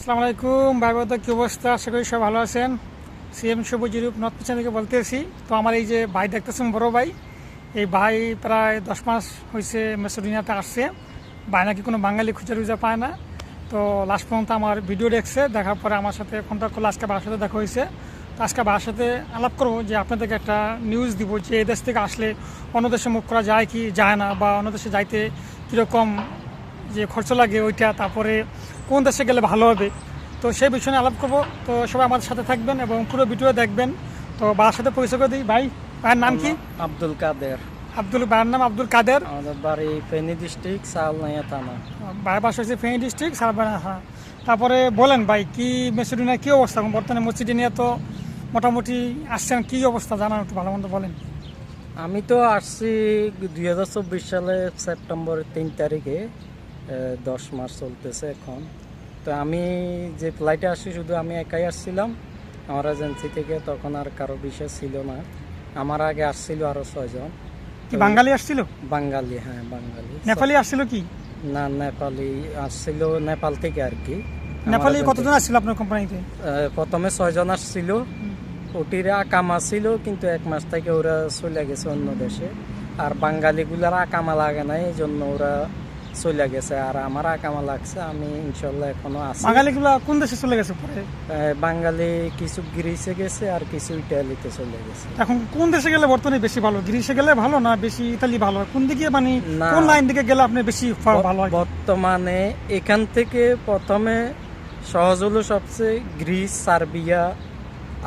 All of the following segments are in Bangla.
আসসালামু আলাইকুম ভাইবাদ কী অবস্থা? আশা করি সব ভালো আছেন। সিএম সবুজ ইউরোপ নর্থ থেকে বলতেছি। তো আমার এই যে ভাই দেখতেছেন, বড় ভাই, এই ভাই প্রায় দশ মাস হয়েছে মেসোডিনাতে আসছে। ভাই নাকি কোনো বাঙালি খুঁজে টুজা পায় না। তো লাস্ট পর্যন্ত আমার ভিডিও দেখছে, দেখার পরে আমার সাথে কন্ট্যাক্ট করলে, আজকে বাবার সাথে দেখা হয়েছে। তো আজকে বাবার সাথে আলাপ করব যে আপনাদেরকে একটা নিউজ দিব যে এই দেশ থেকে আসলে অন্য দেশে মুখ করা যায় কি, যায় না, বা অন্য দেশে যাইতে কীরকম যে খরচ লাগে ওইটা তারপরে কোন দেশে গেলে ভালো হবে তো সেই বিষয়ে নিয়ে আলাপ করব। তো সবাই আমাদের সাথে থাকবেন এবং পুরো ভিডিও দেখবেন। তো বাবার সাথে পরিচয় করে দিই। ভাই ভাইয়ের নাম কি? আব্দুল কাদের। আব্দুল ভাইয়ের নাম আব্দুল কাদের? আমাদের বাড়ি ফেনী ডিস্ট্রিক্ট সালনাইয়া থানা। ভাইয়ের বাসা হচ্ছে ফেনী ডিস্ট্রিক্ট সারবানা হ্যাঁ তারপরে বলেন ভাই কি মেসিডোনিয়া কী অবস্থা? বর্তমানে মেসিডোনিয়া তো মোটামুটি আসছেন কী অবস্থা? জানান একটু ভালো মন্দ বলেন। আমি তো আসছি দুই হাজার চব্বিশ সালে সেপ্টেম্বরের তিন তারিখে। দশ মাস চলতেছে এখন। তো আমি যে ফ্লাইটে আসছি শুধু আমি একাই আসছিলাম। আমার এজেন্সি থেকে তখন আর কারও বিশেষ ছিল না। আমার আগে আসছিল আরও ছয়জন। কি বাঙালি আসছিল? বাঙালি হ্যাঁ বাঙালি। নেপালি আসছিল কি? না নেপালি আসছিল নেপাল থেকে আর কি। নেপালি কতজন আসছিল আপনার কোম্পানিতে প্রথমে ছয়জন আসছিল। ওটির আকামা ছিল কিন্তু এক মাস থেকে ওরা চলে গেছে অন্য দেশে। আর বাঙালিগুলার আকামা লাগে নাই এই জন্য ওরা চলে গেছে আর আমার আকামা লাগছে? আমি ইনশাল্লাহ এখনও আছি। বাঙালিগুলা কোন দেশে চলে গেছে পরে? বাঙালি কিছু গ্রিসে গেছে আর কিছু ইটালিতে চলে গেছে। এখন কোন দেশে গেলে বর্তমানে বেশি ভালো? গ্রিসে গেলে ভালো না বেশি ইতালি ভালো? কোন দিকে মানে। কোন লাইন দিকে গেলে আপনি বেশি ভালো হয়? বর্তমানে এখান থেকে প্রথমে সহজ হলো সবচেয়ে গ্রিস সার্বিয়া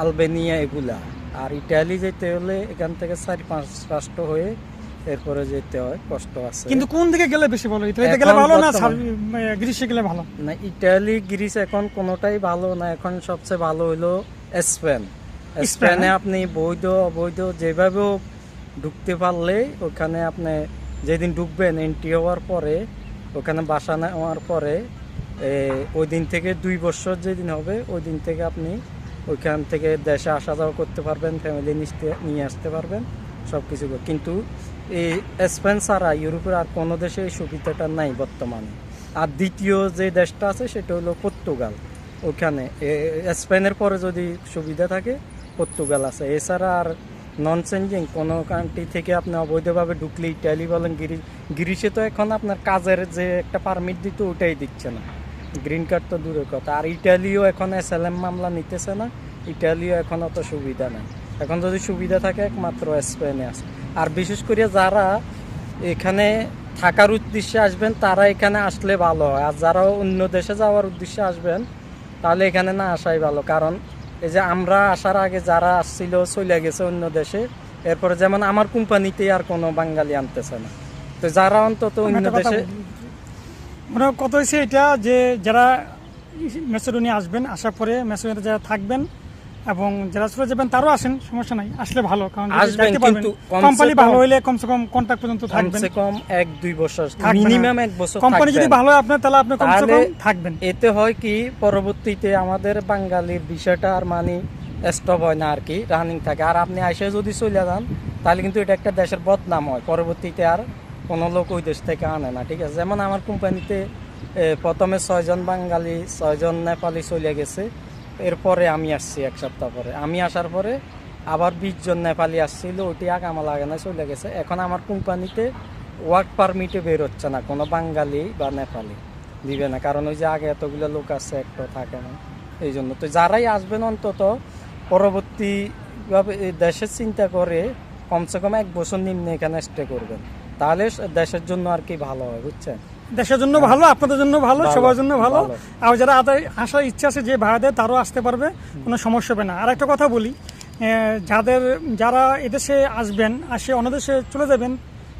আলবেনিয়া এগুলা। আর ইটালি যেতে হলে এখান থেকে চারি পাঁচ রাষ্ট্র হয়ে এরপরে যেতে হয় কষ্ট আছে। কিন্তু কোন দিকে গেলে বেশি ভালো? ইতালিতে গেলে ভালো না এ, গ্রিসে গেলে ভালো? না ইটালি গ্রিস এখন কোনোটাই ভালো না। এখন সবচেয়ে ভালো হলো স্পেন। স্পেনে আপনি বৈধ অবৈধ যেভাবে ঢুকতে পারলে ওখানে আপনি যেদিন ঢুকবেন এন্ট্রি হওয়ার পরে ওখানে বাসা নেওয়ার পরে ওই দিন থেকে দুই বছর যেদিন হবে ওই দিন থেকে আপনি ওইখান থেকে দেশে আসা যাওয়া করতে পারবেন ফ্যামিলি নিয়ে আসতে পারবেন সব কিছু কিন্তু এই স্পেন ছাড়া ইউরোপের আর কোনো দেশে এই সুবিধাটা নাই বর্তমানে। আর দ্বিতীয় যে দেশটা আছে, সেটা হলো পর্তুগাল। ওখানে স্পেনের পরে যদি সুবিধা থাকে, পর্তুগাল আছে। এছাড়া আর নন চেঞ্জিং কোনো কান্ট্রি থেকে আপনি অবৈধভাবে ঢুকলে ইটালি বলেন, গিরি গ্রিসে তো এখন আপনার কাজের যে একটা পারমিট দিত, ওটাই দিচ্ছে না। গ্রিন কার্ড তো দূরের কথা। আর ইটালিও এখন এস এল এম মামলা নিতেছে না। ইটালিও এখন অত সুবিধা নেই। এখন যদি সুবিধা থাকে, একমাত্র স্পেনে আছে। আর বিশেষ করে যারা এখানে থাকার উদ্দেশ্যে আসবেন তারা এখানে আসলে ভালো হয়। আর যারা অন্য দেশে যাওয়ার উদ্দেশ্যে আসবেন তাহলে এখানে না আসাই ভালো। কারণ এই যে আমরা আসার আগে যারা আসছিল চলে গেছে অন্য দেশে এরপরে যেমন আমার কোম্পানিতে আর কোনো বাঙালি আনতেছে না। তো যারা অন্তত অন্য দেশে মানে কথা হয়েছে এটা যে যারা মেসেডোনিয়া আসবেন আসার পরে মেসেডোনিয়াতে যারা থাকবেন এবং যারা চলে যাবেন তারও আসেন সমস্যা নাই। আসলে ভালো কারণ আসবেন, কিন্তু কোম্পানি কম- ভালো হইলে কমসে কম কন্ট্যাক্ট পর্যন্ত থাকবেন। কমসে কম এক দুই বছর মিনিমাম। এক বছর কোম্পানি যদি ভালো হয় আপনার তাহলে আপনি কমসে কম থাকবেন। এতে হয় কি পরবর্তীতে আমাদের বাঙালির বিষয়টা আর মানে স্টপ হয় না আর কি রানিং থাকে। আর আপনি আইসে যদি চলে যান তাহলে কিন্তু এটা একটা দেশের বদনাম হয়। পরবর্তীতে আর কোনো লোক ওই দেশ থেকে আনে না ঠিক আছে? যেমন আমার কোম্পানিতে প্রথমে ছয়জন বাঙালি ছয়জন নেপালি চলে গেছে। এরপরে আমি আসছি এক সপ্তাহ পরে। আমি আসার পরে আবার বিশ জন নেপালি আসছিল ওটি আগামা লাগে না চলে গেছে। এখন আমার কোম্পানিতে ওয়ার্ক পারমিটে বের হচ্ছে না, কোনো বাঙালি বা নেপালি দিবে না। কারণ ওই যে আগে এতগুলো লোক আছে একটা থাকে না। এই জন্য তো যারাই আসবেন অন্তত পরবর্তীভাবে দেশের চিন্তা করে কমসে কম এক বছর নিম্নে এখানে স্টে করবেন। তাহলে দেশের জন্য আর কি ভালো হয়, বুঝছেন? দেশের জন্য ভালো আপনাদের জন্য ভালো সবার জন্য ভালো। আর যারা আসার ইচ্ছা আছে যে ভাড়া দেয় তারও আসতে পারবে কোনো সমস্যা হবে না। আর একটা কথা বলি যাদের যারা এদেশে আসবেন আসে অন্য দেশে চলে যাবেন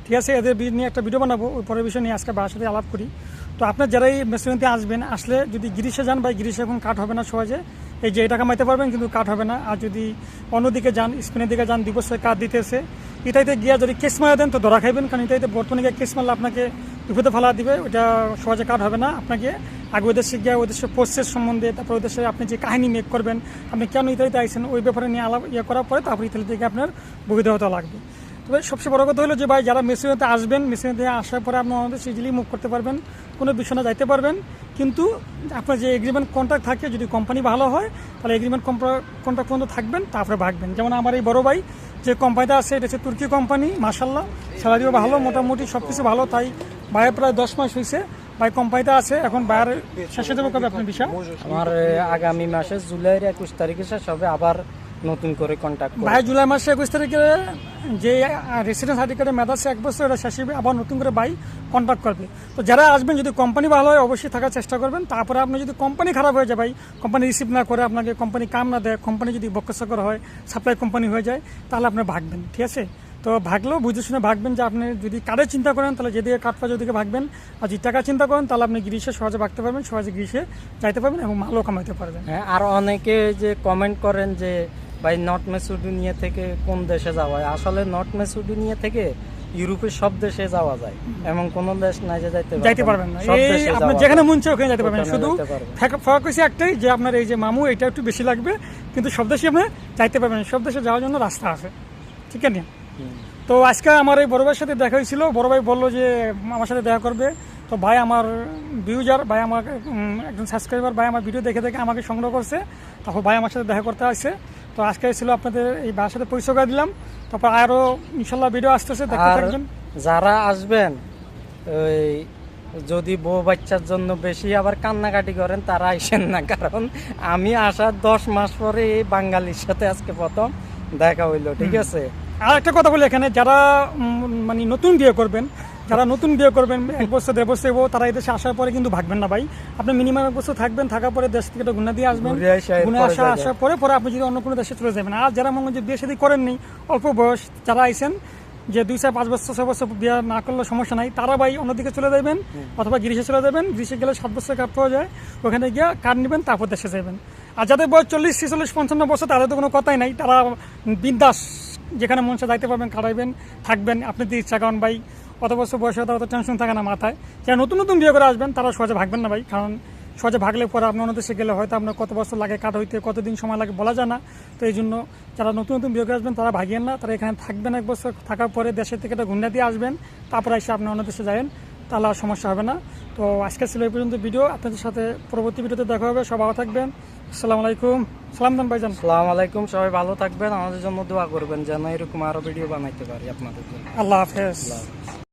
ঠিক আছে এদের নিয়ে একটা ভিডিও বানাবো ওই পরের বিষয় নিয়ে আজকে বাবার সাথে আলাপ করি। তো আপনার যারা এই মেসিমেন্টে আসবেন আসলে যদি গ্রিসে যান বা গ্রিসে এখন কাট হবে না সহজে। এই যে এটা কামাইতে পারবেন, কিন্তু কাঠ হবে না। আর যদি অন্যদিকে যান স্পেনের দিকে যান, দিবসের কাঠ দিতেছে। এটাইতে গিয়া যদি কেস মারা দেন, তো ধরা খাইবেন, কারণ এটাইতে বর্তমানে গিয়ে কেস মারলে আপনাকে বিপদে ফেলা দিবে। ওটা সহজে কাঠ হবে না। আপনাকে আগে ওই দেশে গিয়ে, ওই দেশের প্রসেস সম্বন্ধে, তারপর ওই দেশে আপনি যে কাহিনী মেক করবেন, আপনি কেন ইতালিতে আইসেন ওই ব্যাপারে নিয়ে আলাপ ইয়ে করার পরে তারপর ইতালি থেকে আপনার বৈধতা লাগবে। তবে সবচেয়ে বড় কথা হলো যে ভাই, যারা মেশিনেতে আসবেন মেশিনেতে আসার পরে আপনি আমাদের ইজিলি মুভ করতে পারবেন, কোনো বিষয় না, যাইতে পারবেন। কিন্তু আপনার যে এগ্রিমেন্ট কন্ট্রাক্ট থাকে, যদি কোম্পানি ভালো হয়, তাহলে এগ্রিমেন্ট কন্ট্রাক্ট পর্যন্ত থাকবেন, তারপরে ভাগবেন। যেমন আমার এই বড় ভাই, যে কোম্পানিটা আছে, এটা হচ্ছে তুর্কি কোম্পানি মাসাল্লাহ স্যালারিও ভালো, মোটামুটি সব কিছু ভালো, তাই ভাইয়ের প্রায় দশ মাস হয়েছে। ভাই কোম্পানিটা আছে, এখন বাইরে শেষে দেবো কবে আপনার বিষয় আমার আগামী মাসে জুলাইয়ের একুশ তারিখে শেষ হবে, আবার নতুন করে কন্ট্যাক্ট ভাই জুলাই মাসে একুশ তারিখে যে রেসিডেন্স সার্টিফিকেটের মেয়াদ আছে এক বছর এটা শেষ হবে। আবার নতুন করে বাই কন্ট্যাক্ট করবে। তো যারা আসবেন যদি কোম্পানি ভালো হয় অবশ্যই থাকার চেষ্টা করবেন। তারপরে আপনি যদি কোম্পানি খারাপ হয়ে যায় ভাই কোম্পানি রিসিভ না করে আপনাকে কোম্পানি কাম না দেয় কোম্পানি যদি বক্কসকর হয় সাপ্লাই কোম্পানি হয়ে যায় তাহলে আপনি ভাগবেন ঠিক আছে? তো ভাগলেও বুঝে শুনে ভাগবেন যে আপনি যদি কার্ডের চিন্তা করেন তাহলে যেদিকে কাঠ পাওয়া ওদিকে ভাগবেন। আর যদি টাকা চিন্তা করেন তাহলে আপনি গ্রীষে সহজে ভাগতে পারবেন সহজে গ্রীষে যাইতে পারবেন এবং মালও কামাইতে পারবেন। হ্যাঁ আর অনেকে যে কমেন্ট করেন যে ভাই নর্থ মেসিডোনিয়া থেকে কোন দেশে যাওয়া হয়? আসলে নর্থ মেসিডোনিয়া থেকে ইউরোপের সব দেশে যাওয়া যায়। এমন কোন দেশ নাই যে যাইতে যাইতে পারবেন না। সব এই দেশে আপনার যেখানে মন চায় ওখানে যেতে পারবেন। শুধু। ফাঁক- হয়েছে একটাই যে আপনার এই যে মামু এটা একটু বেশি লাগবে। কিন্তু সব দেশে আপনি যাইতে পারবেন সব দেশে যাওয়ার জন্য রাস্তা আছে। ঠিক আছে? তো আজকে আমার এই বড় ভাইয়ের সাথে দেখা হয়েছিল। বড় ভাই বলল যে আমার সাথে দেখা করবে। তো ভাই আমার ভিউজার ভাই আমার উম, একজন সাবস্ক্রাইবার ভাই আমার ভিডিও দেখে দেখে আমাকে সংগ্রহ করছে। তারপর ভাই আমার সাথে দেখা করতে আসছে। তো আজকে ছিল আপনাদের এই সাথে পরিচয় করে দিলাম। তারপর আরও ইনশাল্লাহ ভিডিও আসতেছে দেখতে আর থাকবেন। যারা আসবেন ওই যদি বউ বাচ্চার জন্য বেশি আবার কান্নাকাটি করেন তারা আইসেন না কারণ আমি আসার দশ মাস পরে এই বাঙালির সাথে আজকে প্রথম দেখা হইল ঠিক আছে? আর একটা কথা বলি এখানে যারা মানে নতুন বিয়ে করবেন যারা নতুন বিয়ে করবেন এক বছর দেড় বছর তারা এই দেশে আসার পরে কিন্তু ভাগবেন না ভাই। আপনি মিনিমাম এক বছর থাকবেন থাকার পরে দেশ থেকে একটা গুণা দিয়ে আসবেন। গুণে আসা আসার পরে পরে আপনি যদি অন্য কোনো দেশে চলে যাবেন। আর যারা মনে হয় যে বিয়ে শাদী করেননি অল্প বয়স যারা আইছেন যে দুই চার পাঁচ বছর ছয় বছর বিয়ে না করলে সমস্যা নাই তারা ভাই অন্যদিকে চলে যাবেন অথবা গ্রীষে চলে যাবেন। গ্রীষে গেলে সাত বছর কাপ পাওয়া যায়। ওখানে গিয়ে কার্ড নেবেন তারপর দেশে যাবেন। আর যাদের বয়স চল্লিশ ছেচল্লিশ পঞ্চান্ন বছর তাদের তো কোনো কথাই নাই। তারা বিন্দাস যেখানে মন চায় যাইতে পারবেন কাটাইবেন থাকবেন। আপনি যদি ইচ্ছা করেন ভাই অত বছর বয়সে তারা তো টেনশন থাকে না মাথায়। যারা নতুন নতুন বিয়ে করে আসবেন তারা সহজে ভাগবেন না ভাই। কারণ সহজে ভাগলে পরে আপনার অন্য দেশে গেলে হয়তো আপনার কত বছর লাগে কাট হইতে কতদিন সময় লাগে বলা যায় না। তো এই জন্য যারা নতুন নতুন বিয়ে করে আসবেন তারা ভাগিয়েন না। তারা এখানে থাকবেন এক বছর থাকার পরে দেশের থেকে একটা ঘুরে দিয়ে আসবেন। তারপরে এসে আপনি অন্য দেশে যাবেন তাহলে আর সমস্যা হবে না। তো আজকে ছিল এই পর্যন্ত ভিডিও। আপনাদের সাথে পরবর্তী ভিডিওতে দেখা হবে। সব ভালো থাকবেন। আসসালামু আলাইকুম। সালাম দান ভাইজান। সালাম আলাইকুম। সবাই ভালো থাকবেন। আমাদের জন্য দোয়া করবেন যেন এরকম আরও ভিডিও বানাইতে পারি আপনাদের জন্য। আল্লাহ হাফেজ। আল্লাহ হাফেজ।